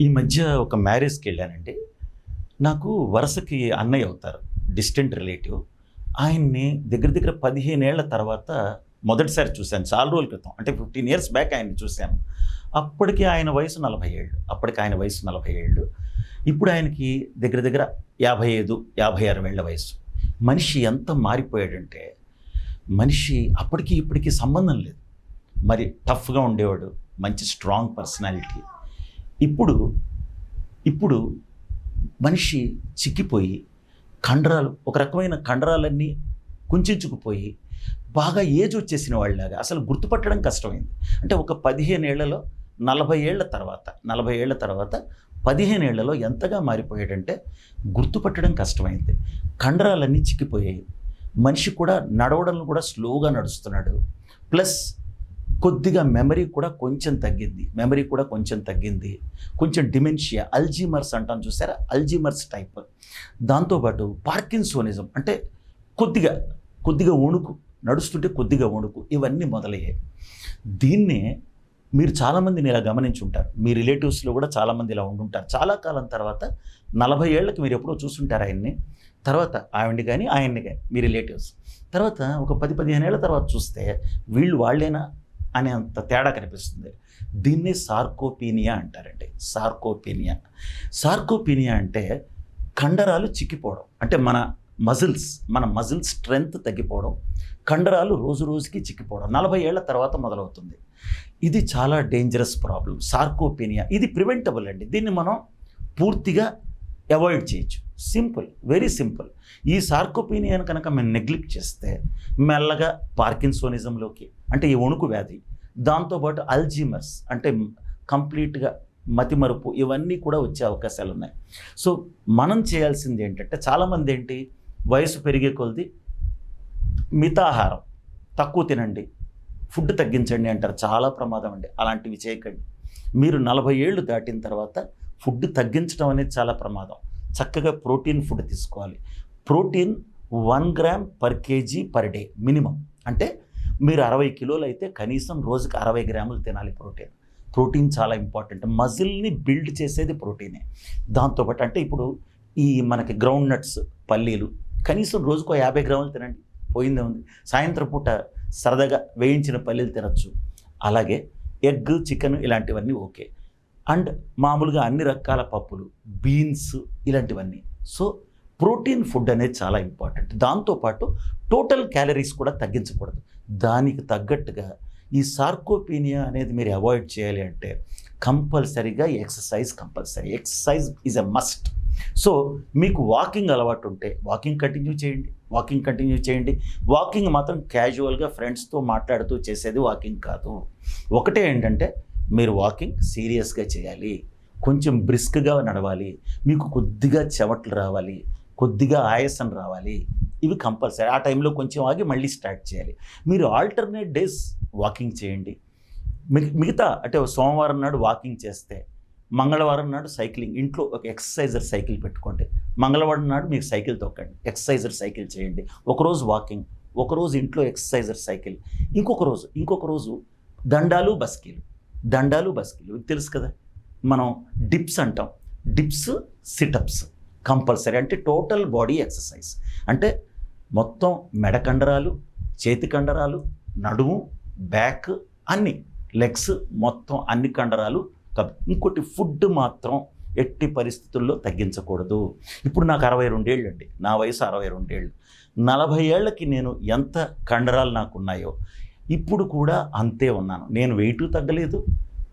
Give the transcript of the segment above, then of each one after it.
ఈ మధ్య ఒక మ్యారేజ్కి వెళ్ళానండి. నాకు వరుసకి అన్నయ్య అవుతారు డిస్టెంట్ రిలేటివ్. ఆయన్ని దగ్గర దగ్గర పదిహేనేళ్ళ తర్వాత మొదటిసారి చూశాను చాలా రోజుల క్రితం. అంటే ఫిఫ్టీన్ ఇయర్స్ బ్యాక్ ఆయన్ని చూశాను. అప్పటికి ఆయన వయసు నలభై ఏళ్ళు అప్పటికి ఆయన వయసు నలభై ఏళ్ళు ఇప్పుడు ఆయనకి దగ్గర దగ్గర యాభై ఐదు యాభై ఆరు ఏళ్ళ వయసు. మనిషి ఎంత మారిపోయాడంటే మనిషి అప్పటికి ఇప్పటికీ సంబంధం లేదు. మరి టఫ్గా ఉండేవాడు మంచి స్ట్రాంగ్ పర్సనాలిటీ. ఇప్పుడు ఇప్పుడు మనిషి చిక్కిపోయి కండరాలు ఒక రకమైన కండరాలన్నీ కుంచుకుపోయి బాగా ఏజ్ వచ్చేసిన వాళ్ళలాగా అసలు గుర్తుపట్టడం కష్టమైంది. అంటే ఒక పదిహేను ఏళ్ళలో నలభై ఏళ్ళ తర్వాత నలభై ఏళ్ళ తర్వాత పదిహేను ఏళ్ళలో ఎంతగా మారిపోయాడంటే గుర్తుపట్టడం కష్టమైంది. కండరాలన్నీ చిక్కిపోయాయి. మనిషి కూడా నడవడం కూడా స్లోగా నడుస్తున్నాడు. ప్లస్ కొద్దిగా మెమరీ కూడా కొంచెం తగ్గింది. మెమరీ కూడా కొంచెం తగ్గింది. కొంచెం డిమెన్షియా అల్జీమర్స్ అంటాను చూసారా? Alzheimer's type. దాంతోపాటు పార్కిన్సోనిజం అంటే కొద్దిగా కొద్దిగా వణుకు నడుస్తుంటే కొద్దిగా వణుకు ఇవన్నీ మొదలయ్యాయి. దీన్నే మీరు చాలామందిని ఇలా గమనించుంటారు. మీ రిలేటివ్స్లో కూడా చాలామంది ఇలా ఉండుంటారు. చాలా కాలం తర్వాత నలభై ఏళ్ళకి మీరు ఎప్పుడో చూస్తుంటారు ఆయన్ని. తర్వాత ఆవిడ్ని కానీ ఆయన్ని కానీ మీ రిలేటివ్స్. తర్వాత ఒక పది పదిహేను ఏళ్ళ తర్వాత చూస్తే వీళ్ళు వాళ్ళేనా? అనే అంత తేడా కనిపిస్తుంది. దీన్ని సార్కోపీనియా అంటారండి. సార్కోపీనియా. సార్కోపీనియా అంటే కండరాలు చిక్కిపోవడం. అంటే మన మజిల్స్ మన మజిల్ స్ట్రెంగ్త్ తగ్గిపోవడం. కండరాలు రోజు రోజుకి చిక్కిపోవడం. నలభై ఏళ్ళ తర్వాత మొదలవుతుంది. ఇది చాలా డేంజరస్ ప్రాబ్లం సార్కోపీనియా. ఇది ప్రివెంటబుల్ అండి. దీన్ని మనం పూర్తిగా అవాయిడ్ చేయొచ్చు. సింపుల్ వెరీ సింపుల్ ఈ సార్కోపీనియాను కనుక మేము నెగ్లెక్ట్ చేస్తే మెల్లగా పార్కిన్సోనిజంలోకి అంటే ఈ వణుకు వ్యాధి దాంతోపాటు అల్జీమర్స్ అంటే కంప్లీట్గా మతిమరుపు ఇవన్నీ కూడా వచ్చే అవకాశాలు ఉన్నాయి. సో మనం చేయాల్సింది ఏంటంటే చాలామంది ఏంటి వయసు పెరిగే కొలది మితాహారం తక్కువ తినండి ఫుడ్ తగ్గించండి అంటారు చాలా ప్రమాదం అండి అలాంటివి చేయకండి. మీరు నలభై ఏళ్ళు దాటిన తర్వాత ఫుడ్ తగ్గించడం అనేది చాలా ప్రమాదం. చక్కగా ప్రోటీన్ ఫుడ్ తీసుకోవాలి. Protein one gram per KG per day minimum. అంటే మీరు అరవై కిలోలు అయితే కనీసం రోజుకి అరవై గ్రాములు తినాలి ప్రోటీన్. ప్రోటీన్ చాలా ఇంపార్టెంట్. మజిల్ని బిల్డ్ చేసేది ప్రోటీనే. దాంతోపాటు అంటే ఇప్పుడు ఈ మనకి గ్రౌండ్ నట్స్ పల్లీలు కనీసం రోజుకో యాభై గ్రాములు తినండి. పోయిందే ఉంది. సాయంత్రం పూట సరదాగా వేయించిన పల్లీలు తినచ్చు. అలాగే ఎగ్ చికెన్ ఇలాంటివన్నీ ఓకే. అండ్ మామూలుగా అన్ని రకాల పప్పులు బీన్స్ ఇలాంటివన్నీ. సో ప్రోటీన్ ఫుడ్ అనేది చాలా ఇంపార్టెంట్. దాంతోపాటు టోటల్ క్యాలరీస్ కూడా తగ్గించకూడదు. దానికి తగ్గట్టుగా ఈ సార్కోపీనియా అనేది మీరు అవాయిడ్ చేయాలి అంటే కంపల్సరీగా exercise compulsory. Exercise is a must. So మీకు వాకింగ్ అలవాటు ఉంటే వాకింగ్ కంటిన్యూ చేయండి. వాకింగ్ కంటిన్యూ చేయండి. వాకింగ్ మాత్రం క్యాజువల్గా ఫ్రెండ్స్తో మాట్లాడుతూ చేసేది వాకింగ్ కాదు. ఒకటే ఏంటంటే మీరు వాకింగ్ సీరియస్గా చేయాలి. కొంచెం బ్రిస్క్గా నడవాలి. మీకు కొద్దిగా చెమటలు రావాలి. కొద్దిగా ఆయాసం రావాలి. ఇవి కంపల్సరీ. ఆ టైంలో కొంచెం ఆగి మళ్ళీ స్టార్ట్ చేయాలి. మీరు ఆల్టర్నేట్ డేస్ వాకింగ్ చేయండి. మిగ మిగతా అంటే సోమవారం నాడు వాకింగ్ చేస్తే మంగళవారం నాడు సైక్లింగ్. ఇంట్లో ఒక ఎక్సర్సైజర్ సైకిల్ పెట్టుకోండి. మంగళవారం నాడు మీకు సైకిల్ తొక్కండి. ఎక్సర్సైజర్ సైకిల్ చేయండి. ఒకరోజు వాకింగ్ ఒకరోజు ఇంట్లో ఎక్సర్సైజర్ సైకిల్ ఇంకొక రోజు ఇంకొక రోజు దండాలు బస్కీలు. దండాలు బస్కిలు. తెలుసు కదా మనం డిప్స్ అంటాం. డిప్స్ సిటప్స్ కంపల్సరీ అంటే టోటల్ బాడీ ఎక్సర్సైజ్. అంటే మొత్తం మెడ కండరాలు చేతి కండరాలు నడుము బ్యాక్ అన్ని లెగ్స్ మొత్తం అన్ని కండరాలు ఇంకోటి ఫుడ్ మాత్రం ఎట్టి పరిస్థితుల్లో తగ్గించకూడదు. ఇప్పుడు నాకు అరవై రెండేళ్ళు అండి. నా వయసు అరవై రెండేళ్ళు. నలభై ఏళ్ళకి నేను ఎంత కండరాలు నాకు ఉన్నాయో ఇప్పుడు కూడా అంతే ఉన్నాను. నేను వెయిట్ తగ్గలేదు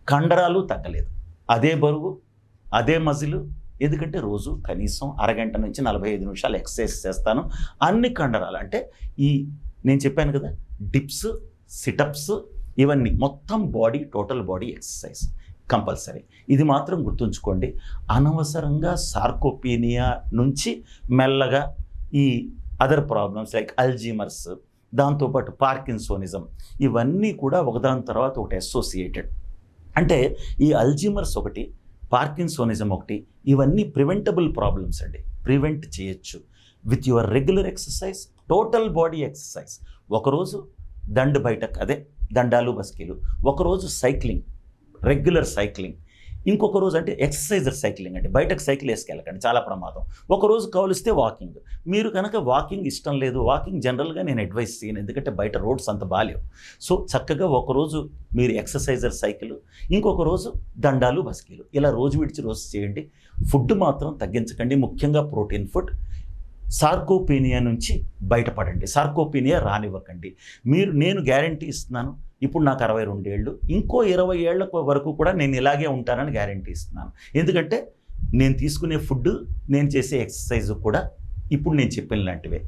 కండరాలు తగ్గలేదు. అదే బరువు అదే మజిలు ఎందుకంటే రోజు కనీసం అరగంట నుంచి నలభై ఐదు నిమిషాలు ఎక్సర్సైజ్ చేస్తాను. అన్ని కండరాలు అంటే ఈ నేను చెప్పాను కదా డిప్స్ సిటప్స్ ఇవన్నీ మొత్తం body total body exercise compulsory. ఇది మాత్రం గుర్తుంచుకోండి. అనవసరంగా సార్కోపీనియా నుంచి మెల్లగా ఈ అదర్ ప్రాబ్లమ్స్ లైక్ అల్జీమర్స్ దాంతోపాటు పార్కిన్సోనిజం ఇవన్నీ కూడా ఒకదాని తర్వాత ఒకటి అసోసియేటెడ్ అంటే ఈ అల్జీమర్స్ ఒకటి పార్కిన్సోనిజం ఒకటి ఇవన్నీ ప్రివెంటబుల్ ప్రాబ్లమ్స్ అండి. ప్రివెంట్ చేయొచ్చు. With your regular exercise total body exercise. ఒకరోజు దండు బయటకు అదే దండాలు బస్కీలు. ఒకరోజు సైక్లింగ్ రెగ్యులర్ సైక్లింగ్. ఇంకొక రోజు అంటే ఎక్సర్సైజర్ సైక్లింగ్ అండి. బయటకు సైకిల్ వేసుకెళ్ళకండి. చాలా ప్రమాదం. ఒక రోజు కౌలిస్తే వాకింగ్. మీరు కనుక వాకింగ్ ఇష్టం లేదు వాకింగ్ జనరల్గా నేను అడ్వైస్ చేయను. ఎందుకంటే బయట రోడ్స్ అంత బాలేవు. సో చక్కగా ఒకరోజు మీరు ఎక్సర్సైజర్ సైకిల్ ఇంకొక రోజు దండాలు బస్కీలు. ఇలా రోజు విడిచి రోజు చేయండి. ఫుడ్ మాత్రం తగ్గించకండి. ముఖ్యంగా ప్రోటీన్ ఫుడ్. సార్కోపీనియా నుంచి బయటపడండి. సార్కోపీనియా రానివ్వకండి. మీరు నేను గ్యారంటీ ఇస్తున్నాను. ఇప్పుడు నాకు అరవై రెండేళ్ళు ఇంకో ఇరవై ఏళ్ళ వరకు కూడా నేను ఇలాగే ఉంటానని గ్యారంటీ ఇస్తున్నాను. ఎందుకంటే నేను తీసుకునే ఫుడ్ నేను చేసే ఎక్సర్సైజ్ కూడా ఇప్పుడు నేను చెప్పిన లాంటివే